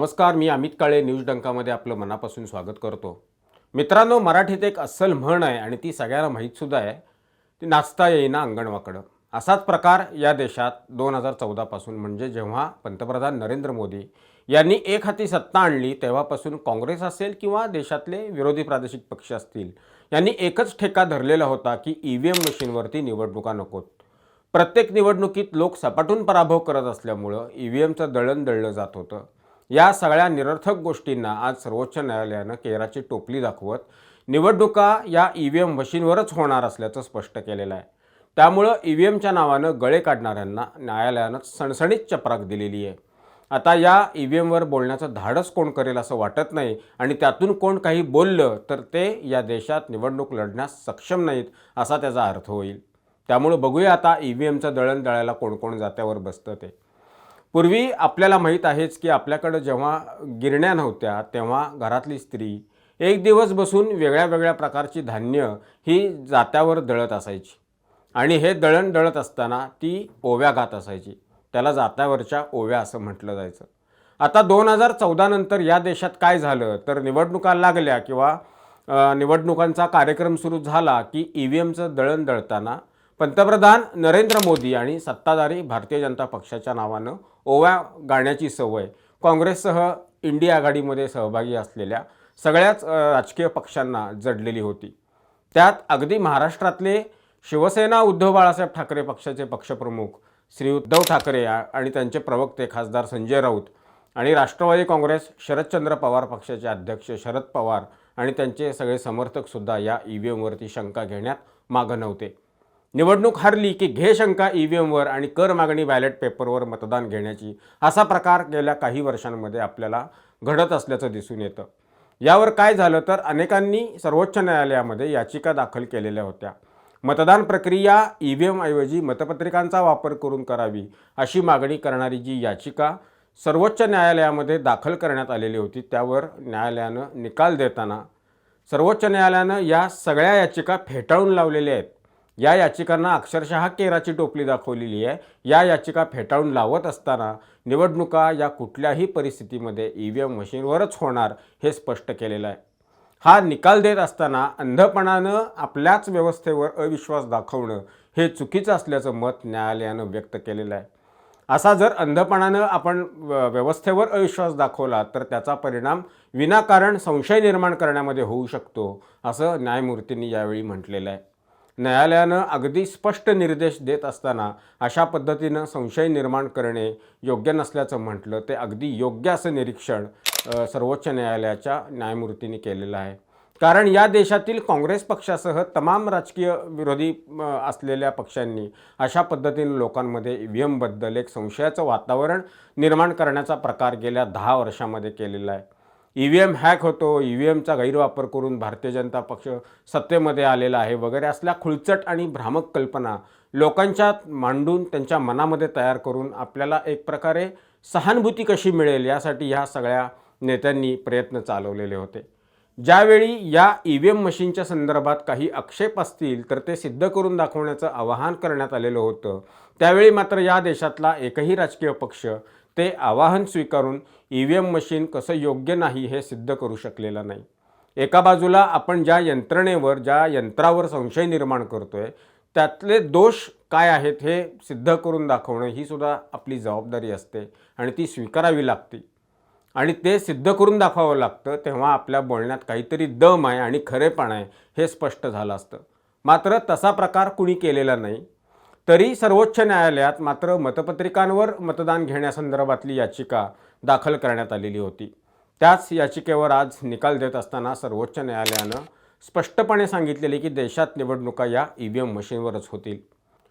नमस्कार मी अमित काळे न्यूज डंकामध्ये आपलं मनापासून स्वागत करतो. मित्रांनो मराठीत एक अस्सल म्हण आहे आणि ती सगळ्यांना माहीतसुद्धा आहे. ती नाचता येईना अंगणवाकडं. असाच प्रकार या देशात दोन हजार चौदापासून म्हणजे जेव्हा पंतप्रधान नरेंद्र मोदी यांनी एक हाती सत्ता आणली तेव्हापासून काँग्रेस असेल किंवा देशातले विरोधी प्रादेशिक पक्ष असतील यांनी एकच ठेका धरलेला होता की ई व्ही एम मशीनवरती निवडणुका नकोत. प्रत्येक निवडणुकीत लोक सपाटून पराभव करत असल्यामुळं ई व्ही एमचं दळण दळलं जात होतं. या सगळ्या निरर्थक गोष्टींना आज सर्वोच्च न्यायालयानं केराची टोपली दाखवत निवडणुका या ई व्ही एम मशीनवरच होणार असल्याचं स्पष्ट केलेलं आहे. त्यामुळं ई व्ही एमच्या नावानं गळे काढणाऱ्यांना न्यायालयानं सणसणीत चपराक दिलेली आहे. आता या ई व्ही एमवर बोलण्याचं धाडस कोण करेल असं वाटत नाही आणि त्यातून कोण काही बोललं तर ते या देशात निवडणूक लढण्यास सक्षम नाहीत असा त्याचा अर्थ होईल. त्यामुळं बघूया आता ई व्ही एमचं दळण दळायला कोण कोण जात्यावर बसतं ते. पूर्वी आपल्याला माहीत आहेच की आपल्याकडं जेव्हा गिरण्या नव्हत्या तेव्हा घरातली स्त्री एक दिवस बसून वेगळ्या वेगळ्या प्रकारची धान्य ही जात्यावर दळत असायची. आणि हे दळण दळत असताना ती ओव्या गात असायची. त्याला जात्यावरच्या ओव्या असं म्हटलं जायचं. आता दोन हजार चौदा नंतर या देशात काय झालं? तर निवडणुका लागल्या किंवा निवडणुकांचा कार्यक्रम सुरू झाला की ई व्ही एमचं दळण दळताना पंतप्रधान नरेंद्र मोदी आणि सत्ताधारी भारतीय जनता पक्षाच्या नावानं ओव्या गाण्याची सवय. काँग्रेससह इंडिया आघाडीमध्ये सहभागी असलेल्या सगळ्याच राजकीय पक्षांना जडलेली होती. त्यात अगदी महाराष्ट्रातले शिवसेना उद्धव बाळासाहेब ठाकरे पक्षाचे पक्षप्रमुख श्री उद्धव ठाकरे आणि त्यांचे प्रवक्ते खासदार संजय राऊत आणि राष्ट्रवादी काँग्रेस शरदचंद्र पवार पक्षाचे अध्यक्ष शरद पवार आणि त्यांचे सगळे समर्थकसुद्धा या ई व्ही एमवरती शंका घेण्यात मागं नव्हते. निवडणूक हरली की घे शंका ई व्ही एमवर आणि कर मागणी बॅलेट पेपरवर मतदान घेण्याची असा प्रकार गेल्या काही वर्षांमध्ये आपल्याला घडत असल्याचं दिसून येतं. यावर काय झालं तर अनेकांनी सर्वोच्च न्यायालयामध्ये याचिका दाखल केलेल्या होत्या. मतदान प्रक्रिया ई व्ही एमऐवजी मतपत्रिकांचा वापर करून करावी अशी मागणी करणारी जी याचिका सर्वोच्च न्यायालयामध्ये दाखल करण्यात आलेली होती त्यावर न्यायालयानं निकाल देताना सर्वोच्च न्यायालयानं या सगळ्या याचिका फेटाळून लावलेल्या आहेत. या याचिकांना अक्षरशः केराची टोपली दाखवलेली आहे. या याचिका फेटाळून लावत असताना निवडणुका या कुठल्याही परिस्थितीमध्ये ई व्ही एम मशीनवरच होणार हे स्पष्ट केलेलं आहे. हा निकाल देत असताना अंधपणानं आपल्याच व्यवस्थेवर अविश्वास दाखवणं हे चुकीचं असल्याचं मत न्यायालयानं व्यक्त केलेलं आहे. असा जर अंधपणानं आपण व- व्यवस्थेवर अविश्वास दाखवला तर त्याचा परिणाम विनाकारण संशय निर्माण करण्यामध्ये होऊ शकतो असं न्यायमूर्तींनी यावेळी म्हटलेलं आहे. न्यायालयानं अगदी स्पष्ट निर्देश देत असताना अशा पद्धतीनं संशय निर्माण करणे योग्य नसल्याचं म्हटलं ते अगदी योग्य असं निरीक्षण सर्वोच्च न्यायालयाच्या न्यायमूर्तीने केलेलं आहे. कारण या देशातील काँग्रेस पक्षासह तमाम राजकीय विरोधी असलेल्या पक्षांनी अशा पद्धतीने लोकांमध्ये ई व्ही एमबद्दल एक संशयाचं वातावरण निर्माण करण्याचा प्रकार गेल्या दहा वर्षामध्ये केलेला आहे. ई व्ही एम हॅक होतो ई व्ही एमचा गैरवापर करून भारतीय जनता पक्ष सत्तेमध्ये आलेला आहे वगैरे असल्या खुळचट आणि भ्रामक कल्पना लोकांच्या मांडून त्यांच्या मनामध्ये तयार करून आपल्याला एक प्रकारे सहानुभूती कशी मिळेल यासाठी ह्या सगळ्या नेत्यांनी प्रयत्न चालवलेले होते. ज्यावेळी या ई व्ही एम मशीनच्या संदर्भात काही आक्षेप असतील तर ते सिद्ध करून दाखवण्याचं आवाहन करण्यात आलेलं होतं. त्यावेळी मात्र या देशातला एकही राजकीय पक्ष ते आवाहन स्वीकारून ई व्ही एम मशीन कसं योग्य नाही हे सिद्ध करू शकलेलं नाही. एका बाजूला आपण ज्या यंत्रणेवर ज्या यंत्रावर संशय निर्माण करतो आहे त्यातले दोष काय आहेत हे सिद्ध करून दाखवणं ही सुद्धा आपली जबाबदारी असते आणि ती स्वीकारावी लागते. आणि ते सिद्ध करून दाखवावं लागतं तेव्हा आपल्या बोलण्यात काहीतरी दम आहे आणि खरेपण आहे हे स्पष्ट झालं असतं. मात्र तसा प्रकार कुणी केलेला नाही. तरी सर्वोच्च न्यायालयात मात्र मतपत्रिकांवर मतदान घेण्यासंदर्भातली याचिका दाखल करण्यात आलेली होती. त्याच याचिकेवर आज निकाल देत असताना सर्वोच्च न्यायालयानं स्पष्टपणे सांगितलेले की देशात निवडणुका या ई व्ही एम मशीनवरच होतील.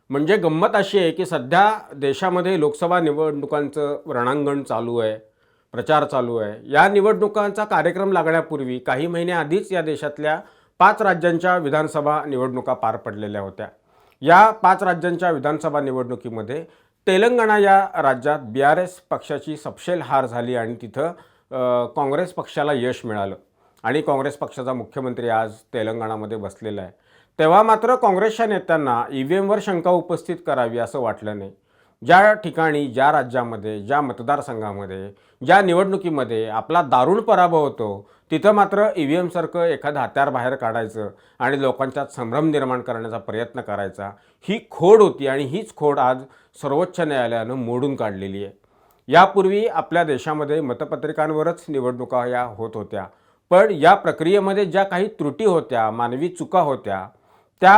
म्हणजे गंमत अशी आहे की सध्या देशामध्ये लोकसभा निवडणुकांचं रणांगण चालू आहे प्रचार चालू आहे. या निवडणुकांचा कार्यक्रम लागण्यापूर्वी काही महिन्याआधीच या देशातल्या पाच राज्यांच्या विधानसभा निवडणुका पार पडलेल्या होत्या. या पाच राज्यांच्या विधानसभा निवडणुकीमध्ये तेलंगणा या राज्यात बी आर एस पक्षाची सपशेल हार झाली आणि तिथं काँग्रेस पक्षाला यश मिळालं. आणि काँग्रेस पक्षाचा मुख्यमंत्री आज तेलंगणामध्ये बसलेला आहे. तेव्हा मात्र काँग्रेसच्या नेत्यांना ई व्ही एमवर शंका उपस्थित करावी असं वाटलं नाही. ज्या ठिकाणी ज्या राज्यामध्ये ज्या मतदारसंघामध्ये ज्या निवडणुकीमध्ये आपला दारुण पराभव होतो तिथं मात्र ई व्ही एमसारखं एखादं हत्यार बाहेर काढायचं आणि लोकांच्यात संभ्रम निर्माण करण्याचा प्रयत्न करायचा ही खोड होती आणि हीच खोड आज सर्वोच्च न्यायालयानं मोडून काढलेली आहे. यापूर्वी आपल्या देशामध्ये मतपत्रिकांवरच निवडणुका या होत होत्या. पण या प्रक्रियेमध्ये ज्या काही त्रुटी होत्या मानवी चुका होत्या त्या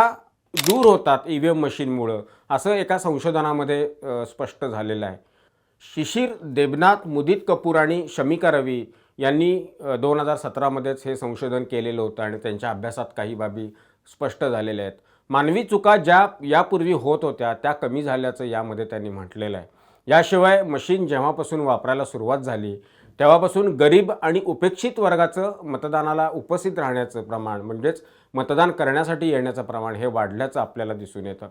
दूर होतात ई व्ही एम मशीनमुळं. असं एका संशोधनामध्ये स्पष्ट झालेलं आहे. शिशिर देबनाथ मुदित कपूर आणि शमिका रवी यांनी दोन हजार सतरामध्येच हे संशोधन केलेलं होतं आणि त्यांच्या अभ्यासात काही बाबी स्पष्ट झालेल्या आहेत. मानवी चुका ज्या यापूर्वी होत होत्या त्या कमी झाल्याचं यामध्ये त्यांनी म्हटलेलं आहे. याशिवाय मशीन जेव्हापासून वापरायला सुरुवात झाली तेव्हापासून गरीब आणि उपेक्षित वर्गाचं मतदानाला उपस्थित राहण्याचं प्रमाण म्हणजेच मतदान करण्यासाठी येण्याचं प्रमाण हे वाढल्याचं आपल्याला दिसून येतं.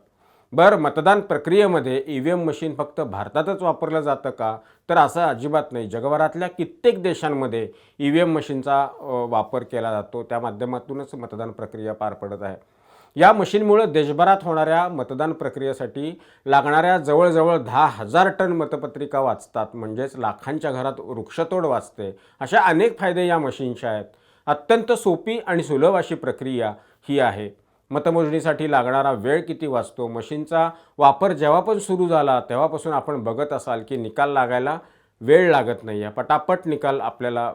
बरं मतदान प्रक्रियेमध्ये ई व्ही एम मशीन फक्त भारतातच वापरलं जातं का? तर असं अजिबात नाही. जगभरातल्या कित्येक देशांमध्ये ई व्ही एम मशीनचा वापर केला जातो. त्या माध्यमातूनच मतदान प्रक्रिया पार पडत आहे. या मशीनमुळं देशभरात होणाऱ्या मतदान प्रक्रियेसाठी लागणाऱ्या जवळजवळ दहा हजार टन मतपत्रिका वाचतात म्हणजेच लाखांच्या घरात वृक्षतोड वाचते. अशा अनेक फायदे या मशीनचे आहेत. अत्यंत सोपी आणि सुलभ अशी प्रक्रिया ही आहे. मतमोजणीसाठी लागणारा वेळ किती वाचतो? मशीनचा वापर जेव्हा पण सुरू झाला तेव्हापासून आपण बघत असाल की निकाल लागायला वेळ लागत नाही आहे पटापट निकाल आपल्याला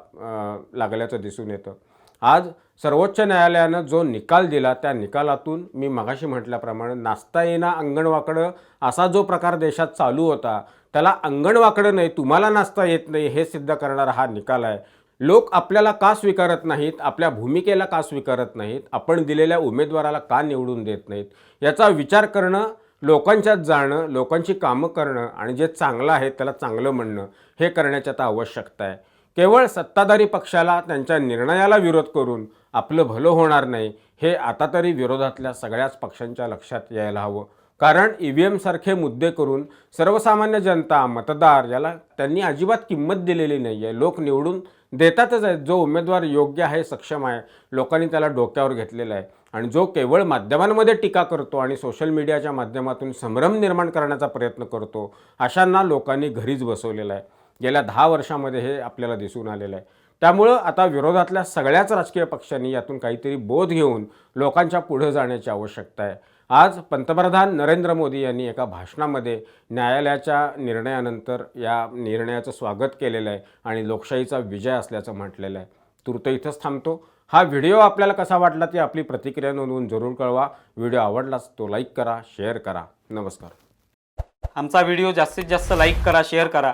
लागल्याचं दिसून येतं. आज सर्वोच्च न्यायालयानं जो निकाल दिला त्या निकालातून मी मगाशी म्हटल्याप्रमाणे नाचता येणं अंगणवाकडं असा जो प्रकार देशात चालू होता त्याला अंगणवाकडं नाही तुम्हाला नाचता येत नाही हे सिद्ध करणारा हा निकाल आहे. लोक आपल्याला का स्वीकारत नाहीत आपल्या भूमिकेला का स्वीकारत नाहीत आपण दिलेल्या उमेदवाराला का निवडून देत नाहीत याचा विचार करणं लोकांच्यात जाणं लोकांची कामं करणं आणि जे चांगलं आहे त्याला चांगलं म्हणणं हे करण्याची आता आवश्यकता आहे. केवळ सत्ताधारी पक्षाला त्यांच्या निर्णयाला विरोध करून आपलं भलं होणार नाही हे आता तरी विरोधातल्या सगळ्याच पक्षांच्या लक्षात यायला हवं. कारण ई व्ही एमसारखे मुद्दे करून सर्वसामान्य जनता मतदार याला त्यांनी अजिबात किंमत दिलेली नाही आहे लोक निवडून देतातच आहेत. जो उमेदवार योग्य आहे सक्षम आहे लोकांनी त्याला डोक्यावर घेतलेला आहे. आणि जो केवळ माध्यमांमध्ये टीका करतो आणि सोशल मीडियाच्या माध्यमातून संभ्रम निर्माण करण्याचा प्रयत्न करतो अशांना लोकांनी घरीच बसवलेला आहे. गेल्या दहा वर्षामध्ये हे आपल्याला दिसून आलेलं आहे. त्यामुळं आता विरोधातल्या सगळ्याच राजकीय पक्षांनी यातून काहीतरी बोध घेऊन लोकांच्या पुढं जाण्याची आवश्यकता आहे. आज पंतप्रधान नरेंद्र मोदी यांनी एका भाषणामध्ये न्यायालयाच्या निर्णयानंतर या निर्णयाचं स्वागत केलेलं आहे आणि लोकशाहीचा विजय असल्याचं म्हटलेलं आहे. तूर्त इथंच थांबतो. हा व्हिडिओ आपल्याला कसा वाटला ती आपली प्रतिक्रिया नोंदवून जरूर कळवा. व्हिडिओ आवडलाच तो लाईक करा शेअर करा. नमस्कार. आमचा व्हिडिओ जास्तीत जास्त लाईक करा शेअर करा.